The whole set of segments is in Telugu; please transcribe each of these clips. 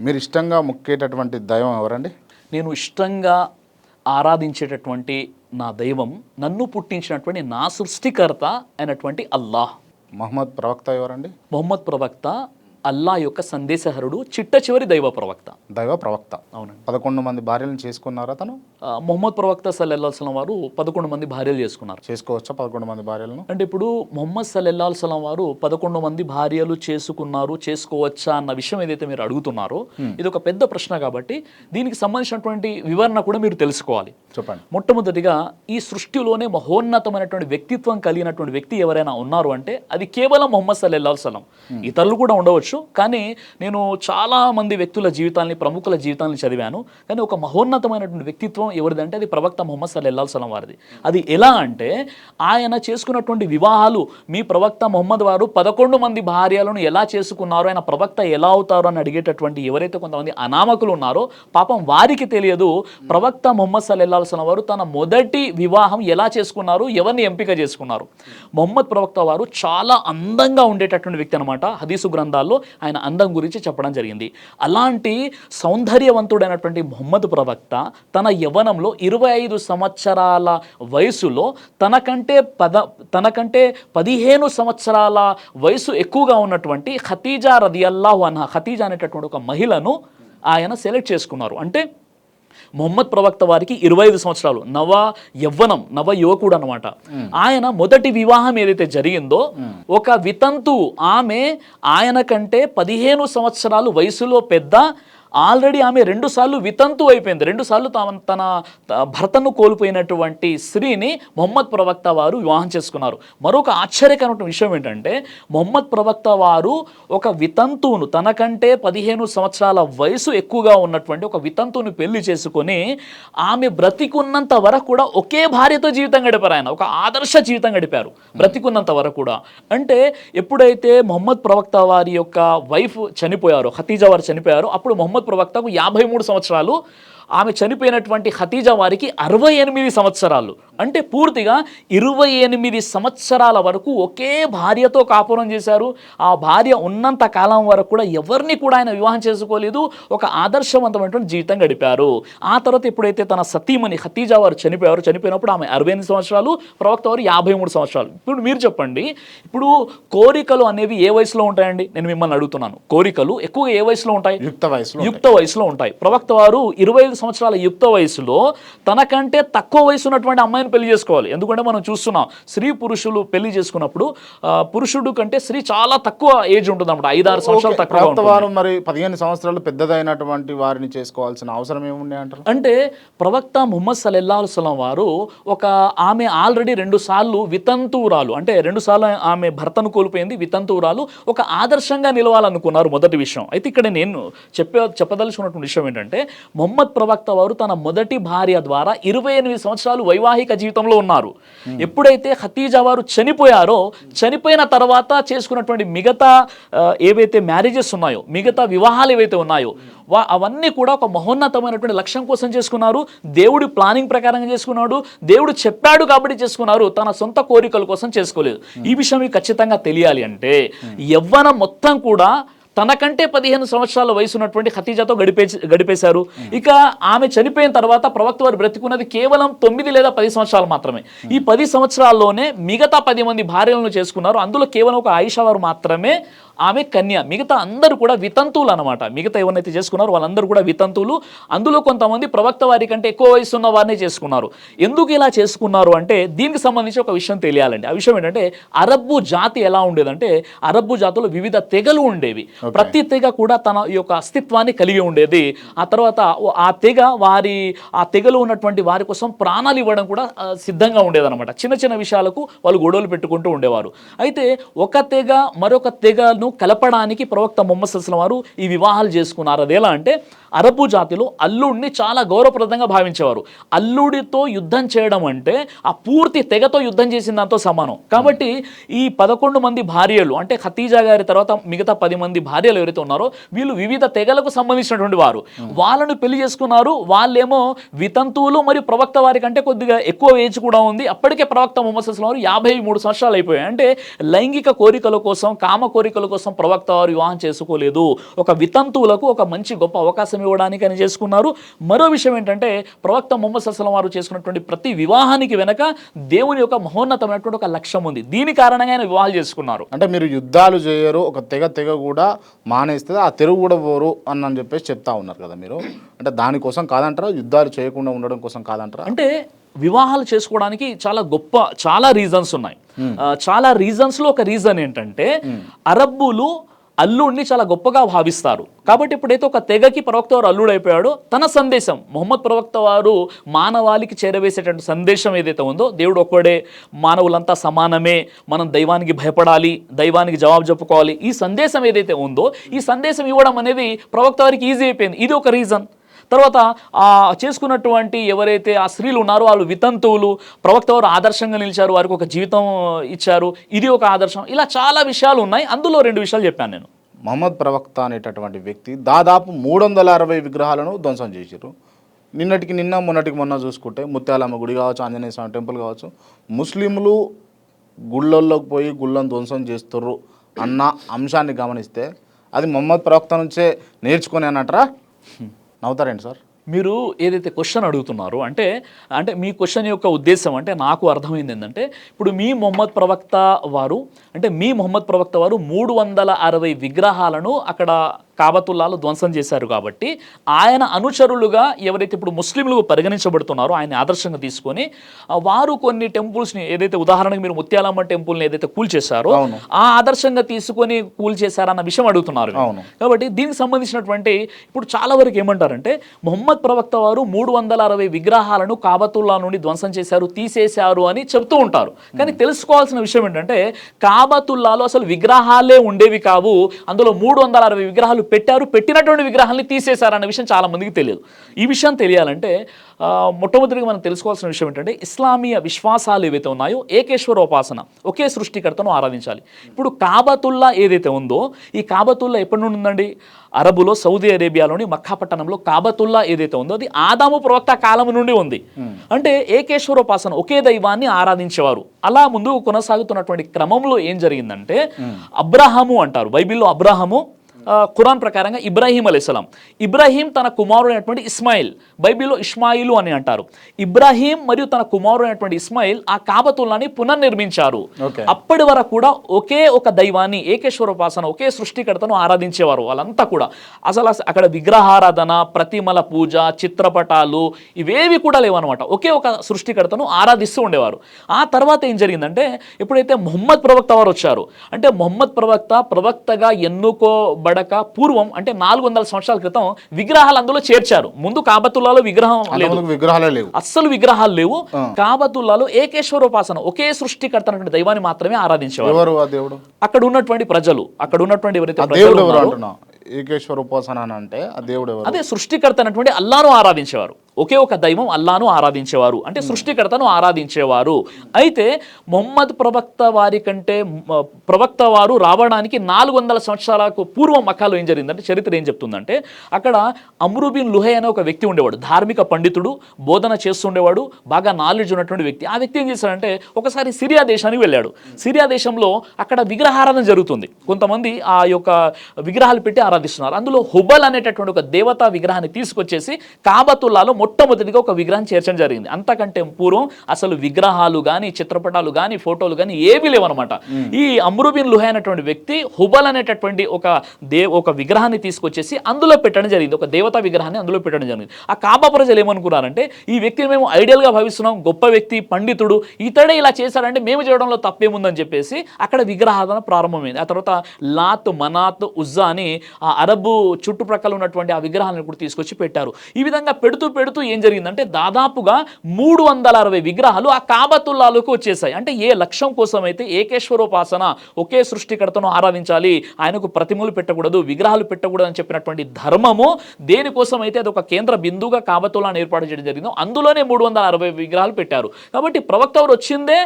మీరు ఇష్టంగా మొక్కేటటువంటి దైవం ఎవరండి? నేను ఇష్టంగా ఆరాధించేటటువంటి నా దైవం నన్ను పుట్టించినటువంటి నా సృష్టికర్త అయినటువంటి అల్లాహ్. మహమ్మద్ ప్రవక్త ఎవరండి? మొహమ్మద్ ప్రవక్త అల్లా యొక్క సందేశహరుడు చిట్ట చివరి దైవ ప్రవక్త. దైవ ప్రవక్త. అవునండి. పదకొండు మంది భార్యలను చేసుకున్నారా తను మొహమ్మద్ ప్రవక్త సల్లెల్లాల్సలం వారు పదకొండు మంది భార్యలు చేసుకున్నారు. చేసుకోవచ్చా పదకొండు మంది భార్యలను? అంటే ఇప్పుడు మొహమ్మద్ సల్లెల్లాల్సలం వారు పదకొండు మంది భార్యలు చేసుకున్నారు చేసుకోవచ్చా అన్న విషయం ఏదైతే మీరు అడుగుతున్నారో ఇది ఒక పెద్ద ప్రశ్న కాబట్టి దీనికి సంబంధించినటువంటి వివరణ కూడా మీరు తెలుసుకోవాలి. చెప్పండి. మొట్టమొదటిగా ఈ సృష్టిలోనే మహోన్నతమైనటువంటి వ్యక్తిత్వం కలిగినటువంటి వ్యక్తి ఎవరైనా ఉన్నారు అంటే అది కేవలం మొహమ్మద్ సల్లెల్లాహు సలం ఇతరులు కూడా ఉండవచ్చు కానీ నేను చాలామంది వ్యక్తుల జీవితాల్ని ప్రముఖుల జీవితాన్ని చదివాను. కానీ ఒక మహోన్నతమైనటువంటి వ్యక్తిత్వం ఎవరిదంటే అది ప్రవక్త మొహమ్మద్ సల్ సలం వారిది. అది ఎలా అంటే ఆయన చేసుకున్నటువంటి వివాహాలు మీ ప్రవక్త మొహమ్మద్ వారు పదకొండు మంది భార్యలను ఎలా చేసుకున్నారో ఆయన ప్రవక్త ఎలా అవుతారో అని అడిగేటటువంటి ఎవరైతే కొంతమంది అనామకులు ఉన్నారో పాపం వారికి తెలియదు. ప్రవక్త మొహమ్మద్ సల్లెల్లాహు వారు తన మొదటి వివాహం ఎలా చేసుకున్నారు ఎవరిని ఎంపిక చేసుకున్నారు. మొహమ్మద్ ప్రవక్త వారు చాలా అందంగా ఉండేటటువంటి వ్యక్తి అనమాట హదీసు గ్రంథాల్లో ఆయన అందం గురించి చెప్పడం జరిగింది. అలాంటి సౌందర్యవంతుడైనటువంటి మొహమ్మద్ ప్రవక్త తన యవ్వనంలో ఇరవై ఐదు సంవత్సరాల వయసులో తనకంటే పద తనకంటే పదిహేను సంవత్సరాల వయసు ఎక్కువగా ఉన్నటువంటి ఖతీజా రదియల్లాహు అన్న ఖతీజా అనేటటువంటి ఒక మహిళను ఆయన సెలెక్ట్ చేసుకున్నారు. అంటే మొహమ్మద్ ప్రవక్త వారికి ఇరవై ఐదు సంవత్సరాలు. నవ యవ్వనం నవ యువకుడు అనమాట ఆయన మొదటి వివాహం ఏదైతే జరిగిందో ఒక వితంతు ఆమె ఆయన కంటే పదిహేను సంవత్సరాలు వయసులో పెద్ద ఆల్రెడీ ఆమె రెండుసార్లు వితంతు అయిపోయింది. రెండు సార్లు తన తన త- భర్తను కోల్పోయినటువంటి స్త్రీని మొహమ్మద్ ప్రవక్త వారు వివాహం చేసుకున్నారు. మరొక ఆశ్చర్యకరమైన విషయం ఏంటంటే మొహమ్మద్ ప్రవక్త వారు ఒక వితంతువును తనకంటే పదిహేను సంవత్సరాల వయసు ఎక్కువగా ఉన్నటువంటి ఒక వితంతువుని పెళ్ళి చేసుకొని ఆమె బ్రతికున్నంత వరకు కూడా ఒకే భార్యతో జీవితం గడిపారు ఆయన. ఒక ఆదర్శ జీవితం గడిపారు బ్రతికున్నంత వరకు కూడా. అంటే ఎప్పుడైతే మొహమ్మద్ ప్రవక్త వారి యొక్క వైఫ్ చనిపోయారు హతీజా వారు చనిపోయారు అప్పుడు మొహమ్మద్ ప్రవక్తకు యాభై మూడు సంవత్సరాలు ఆమె చనిపోయినటువంటి ఖతీజా వారికి అరవై ఎనిమిది సంవత్సరాలు. అంటే పూర్తిగా ఇరవై ఎనిమిది సంవత్సరాల వరకు ఒకే భార్యతో కాపురం చేశారు. ఆ భార్య ఉన్నంత కాలం వరకు కూడా ఎవరిని కూడా ఆయన వివాహం చేసుకోలేదు. ఒక ఆదర్శవంతమైనటువంటి జీవితం గడిపారు. ఆ తర్వాత ఎప్పుడైతే తన సతీమణి ఖతీజా వారు చనిపోయారు చనిపోయినప్పుడు ఆమె అరవై ఎనిమిది సంవత్సరాలు ప్రవక్త వారు యాభై మూడు సంవత్సరాలు. ఇప్పుడు మీరు చెప్పండి ఇప్పుడు కోరికలు అనేవి ఏ వయసులో ఉంటాయండి? నేను మిమ్మల్ని అడుగుతున్నాను. కోరికలు ఎక్కువగా ఏ వయసులో ఉంటాయి? యుక్త వయసులో యుక్త వయసులో ఉంటాయి. ప్రవక్త వారు ఇరవై ఐదు సంవత్సరాల యుక్త వయసులో తనకంటే తక్కువ వయసు ఉన్నటువంటి అమ్మాయిని పెళ్ళి చేసుకోవాలి. ఎందుకంటే మనం చూస్తున్నాం స్త్రీ పురుషులు పెళ్ళి చేసుకున్నప్పుడు పురుషుడు కంటే స్త్రీ చాలా తక్కువ ఏజ్ ఉంటుంది అనమాట ఐదారు సంవత్సరాలు తక్కువ వారు మరి పదిహేను సంవత్సరాలు పెద్దదైనటువంటి వారిని చేసుకోవాల్సిన అవసరం ఏముండే అంటారు? అంటే ప్రవక్త ముహమ్మద్ సల్లెల్లాహు సలం వారు ఒక ఆమె ఆల్రెడీ రెండు సార్లు వితంతువురాలు అంటే రెండు సార్లు ఆమె భర్తను కోల్పోయింది వితంతువురాలు ఒక ఆదర్శంగా నిలవాలనుకున్నారు మొదటి విషయం. అయితే ఇక్కడ నేను చెప్పే చెప్పదలుచుకున్నటువంటి విషయం ఏంటంటే మొహమ్మద్ ప్రవక్త వారు తన మొదటి భార్య ద్వారా ఇరవై ఎనిమిది సంవత్సరాలు వైవాహిక జీవితంలో ఉన్నారు. ఎప్పుడైతే ఖతీజా వారు చనిపోయారో చనిపోయిన తర్వాత చేసుకున్నటువంటి మిగతా ఏవైతే మ్యారేజెస్ ఉన్నాయో మిగతా వివాహాలు ఏవైతే ఉన్నాయో వా అవన్నీ కూడా ఒక మహోన్నతమైనటువంటి లక్ష్యం కోసం చేసుకున్నారు. దేవుడి ప్లానింగ్ ప్రకారంగా చేసుకున్నాడు. దేవుడు చెప్పాడు కాబట్టి చేసుకున్నారు. తన సొంత కోరికల కోసం చేసుకోలేదు. ఈ విషయం మీకు ఖచ్చితంగా తెలియాలి అంటే యవ్వనం మొత్తం కూడా తనకంటే పదిహేను సంవత్సరాల వయసు ఉన్నటువంటి ఖతీజాతో గడిపే గడిపేశారు. ఇక ఆమె చనిపోయిన తర్వాత ప్రవక్త వారు బ్రతికున్నది కేవలం తొమ్మిది లేదా పది సంవత్సరాలు మాత్రమే. ఈ పది సంవత్సరాల్లోనే మిగతా పది మంది భార్యలను చేసుకున్నారు. అందులో కేవలం ఒక ఆయిషా వారు మాత్రమే ఆమె కన్య. మిగతా అందరూ కూడా వితంతువులు అనమాట మిగతా ఎవరినైతే చేసుకున్నారో వాళ్ళందరూ కూడా వితంతువులు. అందులో కొంతమంది ప్రవక్త వారి కంటే ఎక్కువ వయసు ఉన్న వారినే చేసుకున్నారు. ఎందుకు ఇలా చేసుకున్నారు అంటే దీనికి సంబంధించి ఒక విషయం తెలియాలండి. ఆ విషయం ఏంటంటే అరబ్బు జాతి ఎలా ఉండేదంటే అరబ్బు జాతిలో వివిధ తెగలు ఉండేవి. ప్రతి తెగ కూడా తన యొక్క అస్తిత్వాన్ని కలిగి ఉండేది. ఆ తర్వాత ఆ తెగ వారి ఆ తెగలో ఉన్నటువంటి వారి కోసం ప్రాణాలు ఇవ్వడం కూడా సిద్ధంగా ఉండేదన్నమాట. చిన్న చిన్న విషయాలకు వాళ్ళు గొడవలు పెట్టుకుంటూ ఉండేవారు. అయితే ఒక తెగ మరొక తెగను కలపడానికి ప్రవక్త మొహమ్మద్ వారు ఈ వివాహాలు చేసుకున్నారు. అది ఎలా అంటే అరబు జాతిలో అల్లుడిని చాలా గౌరవప్రదంగా భావించేవారు. అల్లుడితో యుద్ధం చేయడం అంటే ఆ పూర్తి తెగతో యుద్ధం చేసిన దాంతో సమానం. కాబట్టి ఈ పదకొండు మంది భార్యలు అంటే ఖతీజా గారి తర్వాత మిగతా పది మంది భార్యలు ఎవరైతే ఉన్నారో వీళ్ళు వివిధ తెగలకు సంబంధించినటువంటి వారు. వాళ్ళను పెళ్ళి చేసుకున్నారు. వాళ్ళేమో వితంతువులు మరియు ప్రవక్త వారి కంటే కొద్దిగా ఎక్కువ ఏజ్ కూడా ఉంది. అప్పటికే ప్రవక్త ముహమ్మద్ వారు యాభై మూడు సంవత్సరాలు అయిపోయాయి. అంటే లైంగిక కోరికల కోసం కామ కోరికల కోసం ప్రవక్త వారు వివాహం చేసుకోలేదు. ఒక వితంతువులకు ఒక మంచి గొప్ప అవకాశం ఇవ్వడానికి అని చేసుకున్నారు. మరో విషయం ఏంటంటే ప్రవక్త మొహమ్మద్ సల్లం వారు చేసుకున్నటువంటి ప్రతి వివాహానికి వెనక దేవుని యొక్క మహోన్నతమైనటువంటి ఒక లక్ష్యం ఉంది. దీని కారణంగా ఆయన వివాహాలు చేసుకున్నారు. అంటే మీరు యుద్ధాలు చేయరు ఒక తెగ తెగ కూడా మానేస్తే ఆ తెరుగు కూడా పోరు అని అని చెప్పేసి చెప్తా ఉన్నారు కదా మీరు. అంటే దానికోసం కాదంటారా? యుద్ధాలు చేయకుండా ఉండడం కోసం కాదంటారా? అంటే వివాహాలు చేసుకోవడానికి చాలా గొప్ప చాలా రీజన్స్ ఉన్నాయి. ఆ, చాలా రీజన్స్లో ఒక రీజన్ ఏంటంటే అరబ్బులు అల్లుడిని చాలా గొప్పగా భావిస్తారు. కాబట్టి ఇప్పుడైతే ఒక తెగకి ప్రవక్త వారు అల్లుడు అయిపోయాడో తన సందేశం మొహమ్మద్ ప్రవక్త వారు మానవాళికి చేరవేసేటువంటి సందేశం ఏదైతే ఉందో దేవుడు ఒక్కడే మానవులంతా సమానమే మనం దైవానికి భయపడాలి దైవానికి జవాబు చెప్పుకోవాలి ఈ సందేశం ఏదైతే ఉందో ఈ సందేశం ఇవ్వడం అనేది ప్రవక్త వారికి ఈజీ అయిపోయింది. ఇది ఒక రీజన్ తర్వాత ఆ చేసుకున్నటువంటి ఎవరైతే ఆ స్త్రీలు ఉన్నారో వాళ్ళు వితంతువులు ప్రవక్త వారు ఆదర్శంగా నిలిచారు వారికి ఒక జీవితం ఇచ్చారు ఇది ఒక ఆదర్శం. ఇలా చాలా విషయాలు ఉన్నాయి. అందులో రెండు విషయాలు చెప్పాను నేను. మహమ్మద్ ప్రవక్త అనేటటువంటి వ్యక్తి దాదాపు మూడు వందల అరవై విగ్రహాలను ధ్వంసం చేశారు నిన్నటికి నిన్న మొన్నటికి మొన్న చూసుకుంటే ముత్యాలమ్మ గుడి కావచ్చు ఆంజనేయ స్వామి టెంపుల్ కావచ్చు ముస్లింలు గుళ్ళల్లోకి పోయి గుళ్ళను ధ్వంసం చేస్తుర్రు అన్న అంశాన్ని గమనిస్తే అది మహమ్మద్ ప్రవక్త నుంచే నేర్చుకొని అన్నట్రా? నవ్వుతారేంటి సార్? మీరు ఏదైతే క్వశ్చన్ అడుగుతున్నారో అంటే అంటే మీ క్వశ్చన్ యొక్క ఉద్దేశం అంటే నాకు అర్థమైంది ఏంటంటే ఇప్పుడు మీ మొహమ్మద్ ప్రవక్త వారు అంటే మీ మొహమ్మద్ ప్రవక్త వారు మూడు వందల అరవై విగ్రహాలను అక్కడ కాబతుల్లాలో ధ్వంసం చేశారు కాబట్టి ఆయన అనుచరులుగా ఎవరైతే ఇప్పుడు ముస్లింలు పరిగణించబడుతున్నారో ఆయన ఆదర్శంగా తీసుకొని వారు కొన్ని టెంపుల్స్ని ఏదైతే ఉదాహరణకు మీరు ముత్యాలమ్మ టెంపుల్ని ఏదైతే కూల్ చేశారో. ఆ ఆదర్శంగా తీసుకొని కూల్ చేశారన్న విషయం అడుగుతున్నారు. కాబట్టి దీనికి సంబంధించినటువంటి ఇప్పుడు చాలా వరకు ఏమంటారంటే మొహమ్మద్ ప్రవక్త వారు మూడు వందల అరవై విగ్రహాలను కాబతుల్లా నుండి ధ్వంసం చేశారు తీసేశారు అని చెప్తూ ఉంటారు కానీ తెలుసుకోవాల్సిన విషయం ఏంటంటే కాబతుల్లాలో అసలు విగ్రహాలే ఉండేవి కావు అందులో మూడు వందల అరవై విగ్రహాలు పెట్టారు పెట్టినటువంటి విగ్రహాలని తీసేశారు అన్న విషయం చాలా మందికి తెలియదు. ఈ విషయం తెలియాలంటే మొట్టమొదటిగా మనం తెలుసుకోవాల్సిన విషయం ఏంటంటే ఇస్లామీయ విశ్వాసాలు ఏవైతే ఉన్నాయో ఏకేశ్వర ఉపాసన ఒకే సృష్టికర్తను ఆరాధించాలి. ఇప్పుడు కాబతుల్లా ఏదైతే ఉందో ఈ కాబతుల్లా ఎప్పటి నుండి ఉందండి? అరబులో సౌదీ అరేబియాలోని మక్కా పట్టణంలో కాబతుల్లా ఏదైతే ఉందో అది ఆదాము ప్రవక్త కాలం నుండి ఉంది. అంటే ఏకేశ్వరోపాసన ఒకే దైవాన్ని ఆరాధించేవారు. అలా ముందుకు కొనసాగుతున్నటువంటి క్రమంలో ఏం జరిగిందంటే అబ్రహాము అంటారు. బైబిల్లో అబ్రహాము ఖురాన్ ప్రకారంగా ఇబ్రాహీం అలైస్లాం ఇబ్రాహీం తన కుమారుడు అయినటువంటి ఇస్మాయిల్. బైబిల్లో ఇస్మాయిలు అని అంటారు. ఇబ్రాహీం మరియు తన కుమారుడు అయినటువంటి ఇస్మాయిల్ ఆ కాబతుల్లాని పునర్నిర్మించారు. అప్పటి వరకు కూడా ఒకే ఒక దైవాన్ని ఏకేశ్వరోపాసన ఒకే సృష్టికర్తను ఆరాధించేవారు వాళ్ళంతా కూడా. అసలు అస- అక్కడ విగ్రహారాధన ప్రతిమల పూజ చిత్రపటాలు ఇవేవి కూడా లేవన్నమాట. ఒకే ఒక సృష్టికర్తను ఆరాధిస్తూ ఉండేవారు. ఆ తర్వాత ఏం జరిగిందంటే ఎప్పుడైతే మొహమ్మద్ ప్రవక్త వారు వచ్చారు అంటే మొహమ్మద్ ప్రవక్త ప్రవక్తగా ఎన్నుకోబడక పూర్వం అంటే నాలుగు వందల సంవత్సరాల క్రితం విగ్రహాలు అందులో చేర్చారు. ముందు కాబతుల్లాలో విగ్రహం లేదు. విగ్రహాలే లేవు. అస్సలు విగ్రహాలు లేవు. కాబతుల్లాలో ఏకేశ్వరోపాసన ఒకే సృష్టికర్త అనేటువంటి దైవాన్ని మాత్రమే ఆరాధించేవారు. అక్కడ ఉన్నటువంటి ప్రజలు అక్కడ ఉన్నటువంటి ఎవరైతే ప్రజలు ఏకేశ్వర ఉపాసన అంటే దేవుడు అదే సృష్టికర్త అనేటువంటి అల్లాను ఆరాధించేవారు. ఒకే ఒక దైవం అల్లాను ఆరాధించేవారు. అంటే సృష్టికర్తను ఆరాధించేవారు. అయితే మొహమ్మద్ ప్రవక్త వారి కంటే ప్రవక్త వారు రావడానికి నాలుగు వందల సంవత్సరాలకు పూర్వం మక్కాలో ఏం జరిగిందంటే చరిత్ర ఏం చెప్తుందంటే అక్కడ అమ్రుబిన్ లుహై అనే ఒక వ్యక్తి ఉండేవాడు. ధార్మిక పండితుడు బోధన చేస్తుండేవాడు బాగా నాలెడ్జ్ ఉన్నటువంటి వ్యక్తి. ఆ వ్యక్తి ఏం చేశాడంటే ఒకసారి సిరియా దేశానికి వెళ్ళాడు. సిరియా దేశంలో అక్కడ విగ్రహారాధన జరుగుతుంది. కొంతమంది ఆ యొక్క విగ్రహాలు పెట్టి ఆరాధిస్తున్నారు. అందులో హుబల్ అనేటటువంటి ఒక దేవతా విగ్రహాన్ని తీసుకొచ్చేసి కాబతుల్లాలో మొట్టమొదటిగా ఒక విగ్రహం చేర్చడం జరిగింది. అంతకంటే పూర్వం అసలు విగ్రహాలు కానీ చిత్రపటాలు కానీ ఫోటోలు కానీ ఏవి లేవన్నమాట. ఈ అమ్రుబిన్ లుహై అనేటువంటి వ్యక్తి హుబల్ అనేటటువంటి ఒక దే ఒక విగ్రహాన్ని తీసుకొచ్చేసి అందులో పెట్టడం జరిగింది. ఒక దేవతా విగ్రహాన్ని అందులో పెట్టడం జరిగింది. ఆ కాబా ప్రజలు ఏమనుకున్నారంటే ఈ వ్యక్తిని మేము ఐడియల్గా భావిస్తున్నాం గొప్ప వ్యక్తి పండితుడు ఇతడే ఇలా చేశాడంటే మేము చేయడంలో తప్పేముందని చెప్పేసి అక్కడ విగ్రహాధన ప్రారంభమైంది. ఆ తర్వాత లాత్ మనాత్ ఉజ్జా అని ఆ అరబు చుట్టుప్రక్కల ఉన్నటువంటి ఆ విగ్రహాలను కూడా తీసుకొచ్చి పెట్టారు. ఈ విధంగా పెడుతూ పెడుతూ ఏం జరిగిందంటే దాదాపుగా మూడు వందల అరవై విగ్రహాలు ఆ కాబతుల్లాలోకి వచ్చేసాయి. అంటే ఏ లక్ష్యం కోసం అయితే ఏకేశ్వరోపాసన ఒకే సృష్టికర్తను ఆరాధించాలి ఆయనకు ప్రతిమలు పెట్టకూడదు విగ్రహాలు పెట్టకూడదు అని చెప్పినటువంటి ధర్మము దేనికోసం అయితే అది ఒక కేంద్ర బిందువుగా కాబతుల్లాను ఏర్పాటు చేయడం జరిగిందో అందులోనే మూడు వందల అరవై విగ్రహాలు పెట్టారు. కాబట్టి ప్రవక్త వచ్చిందే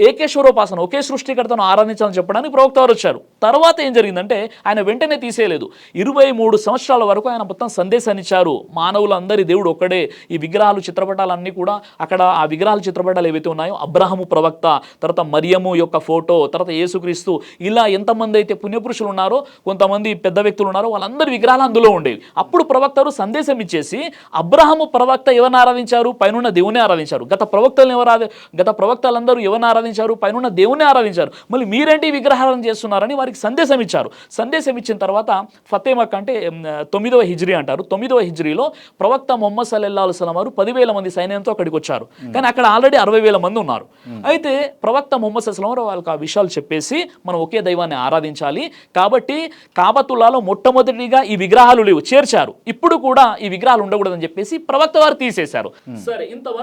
ఏకేశ్వరోపాసన ఒకే సృష్టికర్తను ఆరాధించాలని చెప్పడానికి ప్రవక్త వారు వచ్చారు. తర్వాత ఏం జరిగిందంటే ఆయన వెంటనే తీసేయలేదు. ఇరవై మూడు సంవత్సరాల వరకు ఆయన మొత్తం సందేశాన్ని ఇచ్చారు. మానవులందరి దేవుడు ఒక్కడే. ఈ విగ్రహాలు చిత్రపటాలన్నీ కూడా అక్కడ ఆ విగ్రహాల చిత్రపటాలు ఏవైతే ఉన్నాయో అబ్రహము ప్రవక్త తర్వాత మరియము యొక్క ఫోటో తర్వాత యేసుక్రీస్తు ఇలా ఎంతమంది అయితే పుణ్యపురుషులు ఉన్నారో కొంతమంది పెద్ద వ్యక్తులు ఉన్నారో వాళ్ళందరి విగ్రహాలు అందులో ఉండేవి. అప్పుడు ప్రవక్తలు సందేశం ఇచ్చేసి అబ్రహము ప్రవక్త ఎవరిని ఆరాధించారు? పైనున్న దేవుని ఆరాధించారు. గత ప్రవక్తలను ఎవరు గత ప్రవక్తలందరూ ఎవరిని ఆరాధించారు? పైనున్న దేవుని ఆరాధించారు. మళ్ళీ మీరేంటి విగ్రహాలను చేస్తున్నారని వారికి సందేశం ఇచ్చారు. సందేశం ఇచ్చిన తర్వాత ఫతేమక్ అంటే తొమ్మిదవ హిజ్రీ అంటారు. తొమ్మిదవ హిజ్రీలో ప్రవక్త మొహమ్మద్ సల్లల్లా అల్సలం వారు పదివేల మంది సైన్యంతో అక్కడికి వచ్చారు. కానీ అక్కడ ఆల్రెడీ అరవై వేల మంది ఉన్నారు. అయితే ప్రవక్త మొహమ్మద్ సల్లం వారు వాళ్ళకి ఆ విషయాలు చెప్పేసి మనం ఒకే దైవాన్ని ఆరాధించాలి. కాబట్టి కాబతుల్లాలో మొట్టమొదటిగా ఈ విగ్రహాలు లేవు చేర్చారు. ఇప్పుడు కూడా ఈ విగ్రహాలు ఉండకూడదని చెప్పేసి ప్రవక్త వారు తీసేశారు. సరే ఇంతవరకు